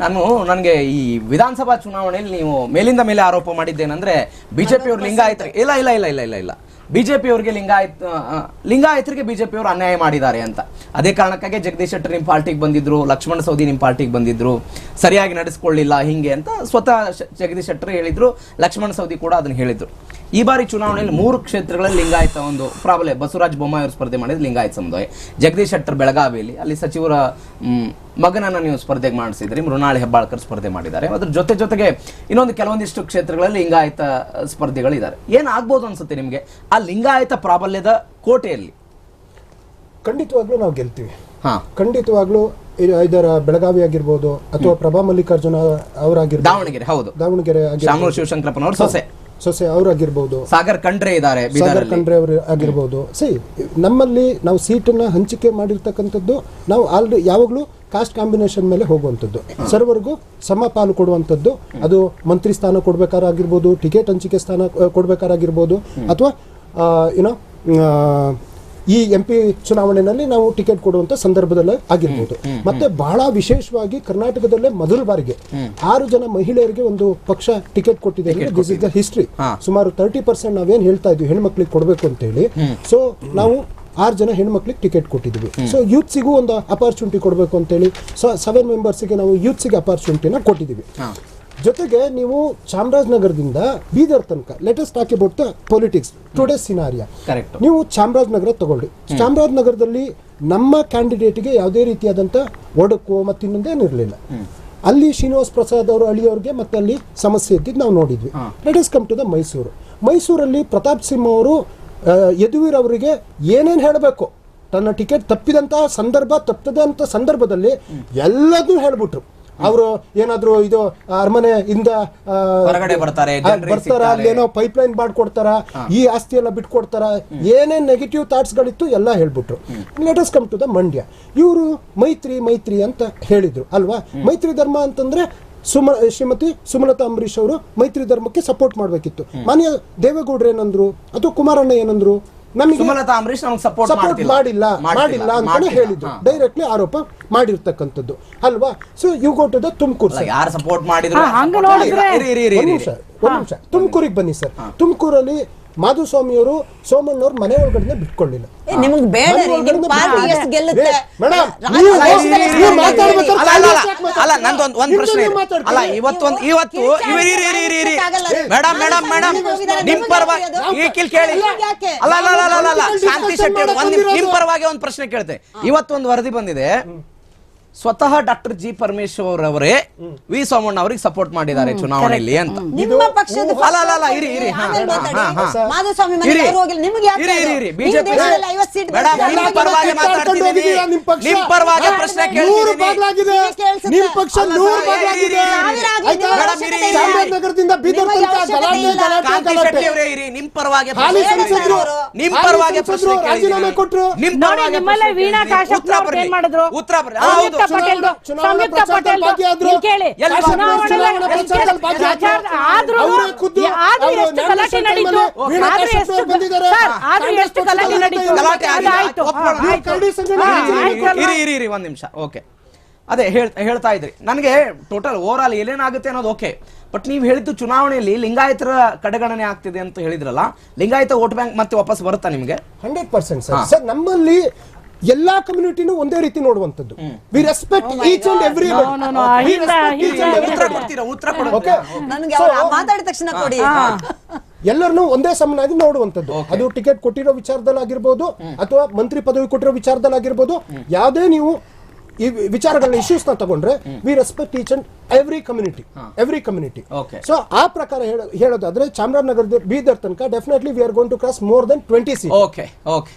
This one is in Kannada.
ನಾನು ನನಗೆ ಈ ವಿಧಾನಸಭಾ ಚುನಾವಣೆಯಲ್ಲಿ ನೀವು ಮೇಲಿಂದ ಮೇಲೆ ಆರೋಪ ಮಾಡಿದ್ದೇನೆಂದರೆ ಬಿ ಜೆ ಪಿಯವ್ರು ಲಿಂಗಾಯತರಿಗೆ ಇಲ್ಲ ಇಲ್ಲ ಇಲ್ಲ ಇಲ್ಲ ಇಲ್ಲ ಇಲ್ಲ. ಬಿಜೆಪಿ ಅವರಿಗೆ ಲಿಂಗಾಯತ್ ಲಿಂಗಾಯತರಿಗೆ ಲಿಂಗಾಯತರಿಗೆ ಜೆ ಅವರು ಅನ್ಯಾಯ ಮಾಡಿದ್ದಾರೆ ಅಂತ. ಅದೇ ಕಾರಣಕ್ಕಾಗಿ ಜಗದೀಶ್ ಶೆಟ್ಟರ್ ನಿಮ್ಮ ಪಾರ್ಟಿಗೆ ಬಂದಿದ್ರು, ಲಕ್ಷ್ಮಣ ಸೌದಿ ನಿಮ್ಮ ಪಾರ್ಟಿಗೆ ಬಂದಿದ್ರು, ಸರಿಯಾಗಿ ನಡೆಸ್ಕೊಳ್ಳಿಲ್ಲ, ಹಿಂಗೆ ಅಂತ ಸ್ವತಃ ಜಗದೀಶ್ ಶೆಟ್ಟರ್ ಹೇಳಿದ್ರು, ಲಕ್ಷ್ಮಣ ಸೌದಿ ಕೂಡ ಅದನ್ನ ಹೇಳಿದ್ರು. ಈ ಬಾರಿ ಚುನಾವಣೆಯಲ್ಲಿ ಮೂರು ಕ್ಷೇತ್ರಗಳಲ್ಲಿ ಲಿಂಗಾಯತ ಒಂದು ಪ್ರಾಬಲ್ಯ. ಬಸವರಾಜ ಬೊಮ್ಮಾಯಿ ಅವರು ಸ್ಪರ್ಧೆ ಮಾಡಿದ್ರು ಲಿಂಗಾಯತ ಸಮುದಾಯ. ಜಗದೀಶ್ ಶೆಟ್ಟರ್ ಬೆಳಗಾವಿಯಲ್ಲಿ, ಅಲ್ಲಿ ಸಚಿವರ ಮಗನನ್ನ ನೀವು ಸ್ಪರ್ಧೆಗೆ ಮಾಡಿಸಿದ್ರಿ ಮೃಣಾಳಿ ಹೆಬ್ಬಾಳ್ಕರ್ ಸ್ಪರ್ಧೆ ಮಾಡಿದ್ದಾರೆ. ಅದ್ರ ಜೊತೆ ಜೊತೆಗೆ ಇನ್ನೊಂದು ಕೆಲವೊಂದಿಷ್ಟು ಕ್ಷೇತ್ರಗಳಲ್ಲಿ ಲಿಂಗಾಯತ ಸ್ಪರ್ಧಿಗಳಿದ್ದಾರೆ. ಏನಾಗ್ಬೋದು ಅನ್ಸುತ್ತೆ ನಿಮಗೆ? ಆ ಲಿಂಗಾಯತ ಪ್ರಾಬಲ್ಯದ ಕೋಟೆಯಲ್ಲಿ? ಖಂಡಿತವಾಗ್ಲೂ ನಾವು ಗೆಲ್ತೀವಿ. ಹಾ. ಖಂಡಿತವಾಗ್ಲೂ ಇದರ ಬೆಳಗಾವಿ ಆಗಿರ್ಬೋದು ಅಥವಾ ಪ್ರಭಾ ಮಲ್ಲಿಕಾರ್ಜುನ ಅವರಾಗಿರ್ಬೋದು. ದಾವಣಗೆರೆ ಹೌದು. ದಾವಣಗೆರೆ ಶಾಮನೂರು ಶಿವಶಂಕರಪ್ಪನವ್ರ ಸೊಸೆ. ಸೊಸೆ ಅವರಾಗಿರ್ಬೋದು ಸಾಗರ್ ಕಂಡ್ರೆ ಇದ್ದಾರೆ ಸಾಗರ್ ಖಂಡ್ರೆ ಅವರು ಆಗಿರ್ಬೋದು. ಸಿ ನಮ್ಮಲ್ಲಿ ನಾವು ಸೀಟನ್ನು ಹಂಚಿಕೆ ಮಾಡಿರ್ತಕ್ಕಂಥದ್ದು ನಾವು ಆಲ್ರೆಡಿ ಯಾವಾಗಲೂ ಕಾಸ್ಟ್ ಕಾಂಬಿನೇಷನ್ ಮೇಲೆ ಹೋಗುವಂಥದ್ದು. ಸರ್ವರ್ಗೂ ಸಮಪಾಲು ಕೊಡುವಂಥದ್ದು. ಅದು ಮಂತ್ರಿ ಸ್ಥಾನ ಕೊಡ್ಬೇಕಾರಾಗಿರ್ಬೋದು ಟಿಕೆಟ್ ಹಂಚಿಕೆ ಸ್ಥಾನ ಆ, ಕೊಡ್ಬೇಕಾರಾಗಿರ್ಬೋದು ಅಥವಾ ಏನೋ ಈ ಎಂ ಪಿ ಚುನಾವಣೆಯಲ್ಲಿ ನಾವು ಟಿಕೆಟ್ ಕೊಡುವಂತ ಸಂದರ್ಭದಲ್ಲೇ ಆಗಿರ್ಬೋದು. ಮತ್ತೆ ಬಹಳ ವಿಶೇಷವಾಗಿ ಕರ್ನಾಟಕದಲ್ಲೇ ಮೊದಲ ಬಾರಿಗೆ ಆರು ಜನ ಮಹಿಳೆಯರಿಗೆ ಒಂದು ಪಕ್ಷ ಟಿಕೆಟ್ ಕೊಟ್ಟಿದೆ ದಿಸ್ ಇಸ್ ದ ಹಿಸ್ಟ್ರಿ ಸುಮಾರು ತರ್ಟಿ ಪರ್ಸೆಂಟ್ ನಾವೇನ್ ಹೇಳ್ತಾ ಇದ್ವಿ ಹೆಣ್ಮಕ್ಳಿಗೆ ಕೊಡಬೇಕು ಅಂತ ಹೇಳಿ ಸೊ ನಾವು ಆರು ಜನ ಹೆಣ್ಮಕ್ಳಿಗೆ ಟಿಕೆಟ್ ಕೊಟ್ಟಿದ್ವಿ. ಸೊ ಯೂತ್ಸಿಗೂ ಒಂದು ಅಪಾರ್ಚುನಿಟಿ ಕೊಡಬೇಕು ಅಂತೇಳಿ. ಸೊ ಸೆವೆನ್ ಮೆಂಬರ್ಸ್ಗೆ ನಾವು ಯೂತ್ಸಿಗೆ ಅಪಾರ್ಚುನಿಟಿನ ಕೊಟ್ಟಿದ್ದೀವಿ. ಜೊತೆಗೆ ನೀವು ಚಾಮರಾಜನಗರದಿಂದ ಬೀದರ್ ತನಕ latest talk about the politics today scenario correct ನೀವು ಚಾಮರಾಜನಗರ ತಗೊಳ್ಳಿ. ಚಾಮರಾಜನಗರದಲ್ಲಿ ನಮ್ಮ ಕ್ಯಾಂಡಿಡೇಟ್ಗೆ ಯಾವುದೇ ರೀತಿಯಾದಂಥ ಒಡಕು ಮತ್ತು ಇನ್ನೊಂದೇನಿರಲಿಲ್ಲ ಅಲ್ಲಿ ಶ್ರೀನಿವಾಸ್ ಪ್ರಸಾದ್ ಅವರು ಅಳಿಯವರಿಗೆ ಮತ್ತೆ ಅಲ್ಲಿ ಸಮಸ್ಯೆ ಇದ್ದಿದ್ದು ನಾವು ನೋಡಿದ್ವಿ. Let is come to the Mysuru ಮೈಸೂರಲ್ಲಿ ಪ್ರತಾಪ್ ಸಿಂಹ ಅವರು ಯದುವೀರ್ ಅವರಿಗೆ ಏನೇನು ಹೇಳಬೇಕು? ತನ್ನ ಟಿಕೆಟ್ ತಪ್ಪಿದಂತಹ ಸಂದರ್ಭ ತಪ್ಪದಂತ ಸಂದರ್ಭದಲ್ಲಿ ಎಲ್ಲದೂ ಹೇಳ್ಬಿಟ್ರು. ಅವರು ಏನಾದ್ರು ಇದು ಅರಮನೆ ಇಂದ ಬರ್ತಾರೆ. ಅಲ್ಲಿ ಏನೋ ಪೈಪ್ ಲೈನ್ ಮಾಡ್ಕೊಡ್ತಾರ ಈ ಆಸ್ತಿ ಎಲ್ಲ ಬಿಟ್ಕೊಡ್ತಾರ ಏನೇನ್ ನೆಗೆಟಿವ್ ಥಾಟ್ಸ್ ಗಳಿತ್ತು ಎಲ್ಲ ಹೇಳ್ಬಿಟ್ರು. Us come to the Mandya ಇವರು ಮೈತ್ರಿ ಮೈತ್ರಿ ಅಂತ ಹೇಳಿದ್ರು ಅಲ್ವಾ? ಮೈತ್ರಿ ಧರ್ಮ ಅಂತಂದ್ರೆ ಸುಮ ಶ್ರೀಮತಿ ಸುಮಲತಾ ಅಂಬರೀಶ್ ಅವರು ಮೈತ್ರಿ ಧರ್ಮಕ್ಕೆ ಸಪೋರ್ಟ್ ಮಾಡಬೇಕಿತ್ತು. ಮಾನ್ಯ ದೇವೇಗೌಡರು ಏನಂದ್ರು ಅಥವಾ ಕುಮಾರಣ್ಣ ಏನಂದ್ರು ಸುಮಲತಾ ಅಂಬರೀಶ್ ನಮಗೆ ಸಪೋರ್ಟ್ ಸಪೋರ್ಟ್ ಮಾಡಿಲ್ಲ ಮಾಡಿಲ್ಲ ಅಂತಾನೆ ಹೇಳಿದ್ರು. ಡೈರೆಕ್ಟ್ಲಿ ಆರೋಪ ಮಾಡಿರ್ತಕ್ಕಂಥದ್ದು. ಅಲ್ವಾ? So you go to the Tumakuru ಯಾರು ಸಪೋರ್ಟ್ ಮಾಡಿದ್ರು ಒಂದು ಒಂದ್ ನಿಮಿಷ ಇರಿ. ನಿಮಿಷ. ತುಮಕೂರಿಗೆ ಬನ್ನಿ ಸರ್ ತುಮಕೂರಲ್ಲಿ ಮಾಧುಸ್ವಾಮಿಯವರು ಸೋಮಣ್ಣವ್ರ ಮನೆ ಒಳಗಡೆ ಬಿಟ್ಕೊಳ್ಳಿಲ್ಲ ಬೇಡ ರೀ, ಪಾರ್ಟಿ ಎಷ್ಟು ಗೆಲ್ಲುತ್ತೆ? ಮೇಡಮ್, ನೀವು- ಅಲ್ಲ ಅಲ್ಲ ಅಲ್ಲ ಅಲ್ಲ ಒಂದ್ ಪ್ರಶ್ನೆ ಇದೆ. ಅಲ್ಲ ಇವತ್ತೊಂದು ಇವತ್ತು ಇರಿ ಇರಿ ಇರಿ ಇರಿ ಇರಿ ಮೇಡಮ್ ಮೇಡಮ್ ಮೇಡಮ್ ನಿಮ್ ಪರವಾಗಿ ಈ ಕಿಲ್ ಕೇಳಿ ಅಲ್ಲ ಅಲ್ಲ ಅಲ್ಲ ಅಲ್ಲ ಅಲ್ಲ ಶಾಂತಿ ಶೆಟ್ಟಿ ಅವ್ರು ಒಂದ್ ನಿಮ್- ನಿಮ್ ಪರವಾಗಿ ಒಂದು ಪ್ರಶ್ನೆ ಕೇಳ್ತೆ ಇವತ್ತೊಂದು ವರದಿ ಬಂದಿದೆ ಸ್ವತಃ ಡಾಕ್ಟರ್ ಜಿ ಪರಮೇಶ್ವರ್ ಅವರೇ ವಿ ಸೋಮಣ್ಣ ಅವರಿಗೆ ಸಪೋರ್ಟ್ ಮಾಡಿದ್ದಾರೆ ಚುನಾವಣೆಯಲ್ಲಿ ಅಂತ ನಿಮ್ಮ ಪಕ್ಷದ ಅಲ್ಲ, ಅಲ್ಲ, ಅಲ್ಲ, ಇರಿ. ಮಾಧುಸ್ವಾಮಿ ಪರವಾಗಿ ಪರವಾಗಿ ಪ್ರಶ್ನೆ ಕೇಳ್ತಿದ್ದೀನಿ. ಕೇಳ್ಸುತ್ತೆ. ಪಕ್ಷ ಅಲ್ಲ, ನೂರು ಸರ್, ಬಾಗ್ಲಾಗಿದೆ ಇರಿ, ಇರಿ, ಸಾವಿರ ಆಗ್ಲಿ, ಆಯ್ತಾ? ನಿಮ್ಗೆ ಮೇಡಮ್, ಇರಿ, ಇರಿ. ಚಾಮರಾಜನಗರದಿಂದ ಬೀದರ್ ತನಕ ಗಲಾಟೆ ಇಲ್ಲ. ಗಲಾಟೆ ಗಲಾಟೆ ಅವರೇ ಇರಿ ನಿಮ್ ಪರವಾಗಿ ಹಾಲಿ ಪ್ರಶ್ನೆ ಸಂಸದ್ರು ಕೇಳಿದ್ದೀನಿ. ನಿಮ್ ಹಾಲಿ ಪರವಾಗಿ ಪ್ರಶ್ನೆ ರಾಜೀನಾಮೆ ಕೇಳಿದ್ದೀನಿ. ಕೊಟ್ರು. ಪರವಾಗಿ ನಿಮ್ಮಲ್ಲೇ ವೀಣಾ ಕೇಳಿದ್ದೀನಿ. ಕಾಶ್ಯಪ್ ಉತ್ತರ ಅವ್ರು ಮಾಡಿದ್ರು ಉತ್ತರ ಬರ್ಲಿ. ಹೌದು. ಸಂಯುಕ್ತ ಪಟೇಲ್ ಸಂಯುಕ್ತ ಪಟೇಲ್ ಕೇಳಿ. ಆದ್ರೂ ಆದ್ರೂ ಎಷ್ಟು ಗಲಾಟೆ ನಡೀತು? ಆದ್ರೂ ಎಷ್ಟು ಸರ್, ಆದ್ರೂ ಎಷ್ಟು ಗಲಾಟೆ ನಡೀತು? ಇರಿ ಇರಿ ಇರಿ ಒಂದ್ ನಿಮಿಷ. ಓಕೆ. ಅದೇ ಹೇಳ್ತಾ ಇದ್ರಿ. ನನಗೆ ಟೋಟಲ್ ಓವರ್ ಆಲ್ ಏನೇನಾಗುತ್ತೆ ಅನ್ನೋದು ಓಕೆ ಬಟ್ ನೀವು ಹೇಳಿದ್ದು ಚುನಾವಣೆಯಲ್ಲಿ ಲಿಂಗಾಯತರ ಕಡೆಗಣನೆ ಆಗ್ತಿದೆ ಅಂತ ಹೇಳಿದ್ರಲ್ಲ ಲಿಂಗಾಯತ ವೋಟ್ ಬ್ಯಾಂಕ್ ಮತ್ತೆ ವಾಪಸ್ ಬರುತ್ತಾ ನಿಮಗೆ? Hundred percent sir. ಸರ್ ನಮ್ಮಲ್ಲಿ ಎಲ್ಲಾ ಕಮ್ಯುನಿಟಿನೂ ಒಂದೇ ರೀತಿ ನೋಡುವಂತದ್ದು we respect each and every ಮಾತಾಡಿದ ತಕ್ಷಣ ಕೊಡಿ. ಎಲ್ಲರನ್ನೂ ಒಂದೇ ಸಮನಾಗಿ ನೋಡುವಂತದ್ದು ಅದು ಟಿಕೆಟ್ ಕೊಟ್ಟಿರೋ ವಿಚಾರದಲ್ಲಿ ಆಗಿರ್ಬೋದು ಅಥವಾ ಮಂತ್ರಿ ಪದವಿ ಕೊಟ್ಟಿರೋ ವಿಚಾರದಲ್ಲಿ ಆಗಿರ್ಬೋದು ಯಾವುದೇ ನೀವು ಈ ವಿಚಾರಗಳನ್ನ ಇಶ್ಯೂಸ್ನ ತಗೊಂಡ್ರೆ we respect each and every community every community. So ಆ ಪ್ರಕಾರ ಹೇಳೋ- ಹೇಳೋದಾದ್ರೆ ಚಾಮರಾಜನಗರದ ಬೀದರ್ ತನಕ definitely we are going to cross more than twenty C okay okay